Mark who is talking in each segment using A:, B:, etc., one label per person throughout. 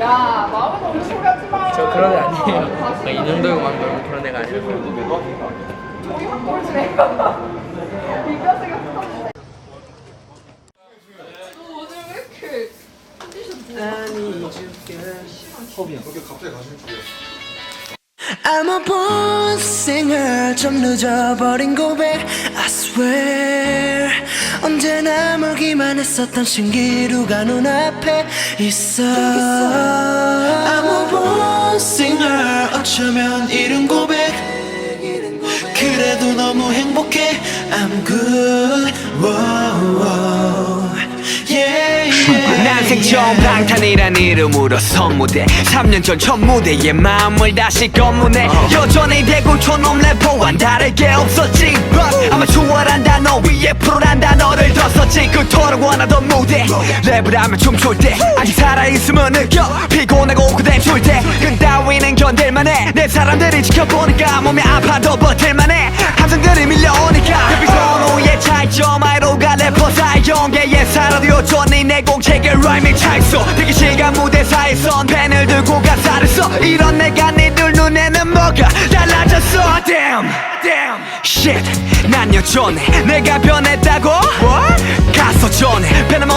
A: 야, 마음에 너무 소리하지 마.
B: 저 그런 애 아니에요. 이 정도만 너무 그런 애가 아니라서.
A: 우리 학골지네. 이겨서가 붙었는데. 너 오늘 왜 이렇게
C: I'm a born singer 좀 늦어버린 고백 I swear 언제나 멀기만 했었던 신기루가 눈앞에 있어. I'm a born singer 어쩌면 이른 고백. 그래도 너무 행복해. I'm good. Whoa, whoa. Yeah, yeah,
D: 난생 처음 방탄이란 이름으로 선무대. 3년 전 첫 무대에 마음을 다시 검문해. 여전히 대구 촌놈 래퍼와는 다를 게 없었지. But 원하던 무대. 랩을 하며 춤출 때 아직 살아있음을 느껴. 피곤하고 그댄 때 근따위는 견딜만해. 내 사람들이 지켜보니까 몸이 아파도 버틸만해. 함성들이 밀려오니까 별빛선 후의 차이점 아이로가 래퍼 사이용계의 사라디오 전이 내 공책에 라임이 차있어. 대기실과 무대사에선 펜을 들고 가사를 써. 이런 내가 니들 눈에는 뭐가 달라졌어. Damn Damn Shit. 난 여전해. 내가 변했다고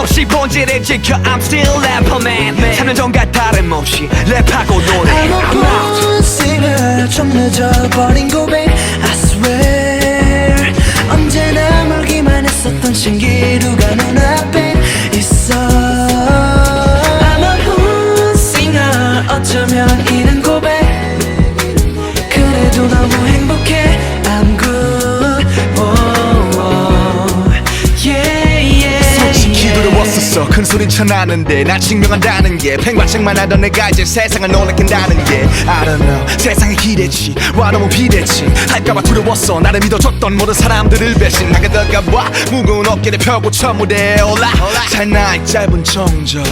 D: 없이 본질을 지켜 I'm still rapper man 3년 전과 다름없이 랩하고 노래.
C: I'm a born singer 좀 늦어버린 고백 I swear. 언제나 멀기만 했었던 신기루가
E: 두려웠었어. 큰 소린 쳐나는데 날 증명한다는 게. 팽과책만 하던 내가 이제 세상을 놀래킨다는 게. I don't know. 세상에 기대치. 와 너무 비대치. 할까봐 두려웠어. 나를 믿어줬던 모든 사람들을 배신하게 될까봐. 무거운 어깨를 펴고 첫 무대에 올라. 잘나이 짧은 정적.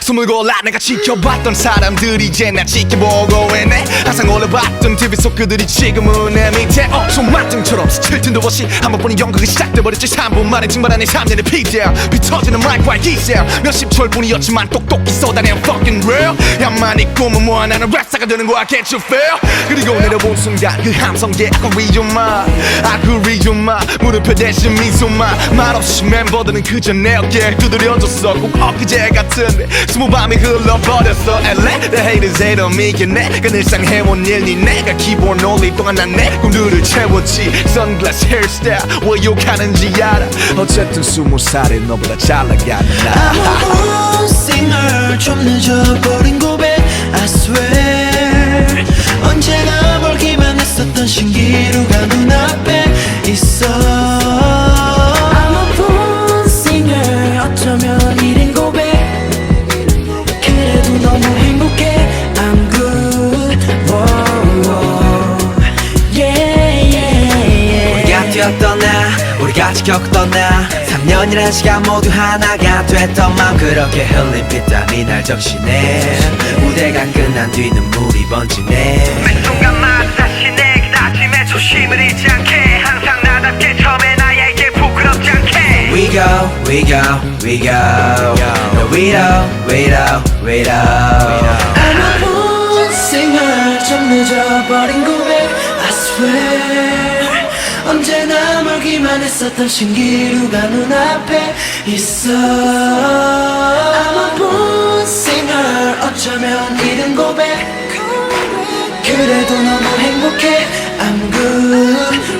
E: 숨을 골라. 내가 지켜봤던 사람들이 이제 날 지켜보고 있네. 항상 올려봤던 TV 속 그들이 지금은 내 밑에. 어 손맛등 스칠 틈도 없이 한 번뿐인 연극이 시작돼버렸지. 3분 만에 증발한 내 3년의 피자 비터지는 마이크와 기세 몇십 철뿐이었지만 똑똑히 쏟아낸 fucking real 야만이 꿈은 뭐야 나는 랩사가 되는 거야. Can't you feel? 그리고 내려본 순간 그 함성계 아쿠리 좀마. 아쿠리 좀마. 무릎표 대신 미소만 말없이 멤버들은 그저 내 어깨를 두드려줬어. 꼭 엊그제 같은데 스무 밤이 흘러버렸어. LA The haters hate on me 그 늘상 해온 일니 내가 기본 올릴 동안 난내 꿈들을 채웠지. 선글라스 헤어스타일 왜 욕하는지 알아. 어쨌든 스무 살에 너보다 잘 나가는 나
C: Born singer 좀 늦어버린 고백 I swear 언제나 멀기만 했었던 신기루가 눈앞에 있어 I'm a born singer 어쩌면 이른 고백 그래도 너무 행복해 I'm good whoa, whoa. Yeah, yeah, yeah.
D: 우리가 뛰었던 나 우리가 지켰던 나 3년이란 시간 모두 하나가 됐던 맘 그렇게 흘린 빗땀이 날 적시네 무대가 끝난 뒤 눈물이 번지네. 매 순간마다 다시 내 다짐에 초심을 잃지 않게. 항상 나답게 처음에 나에게 부끄럽지 않게. We go, we go, we go. No, we don't, we don't, we don't.
C: I'm a born singer 좀 늦어버린 고백 I swear 언제나 멀기만 했었던 신기루가 눈앞에 있어. I'm a born singer 어쩌면 이른 고백. 그래도 너무 행복해. I'm good.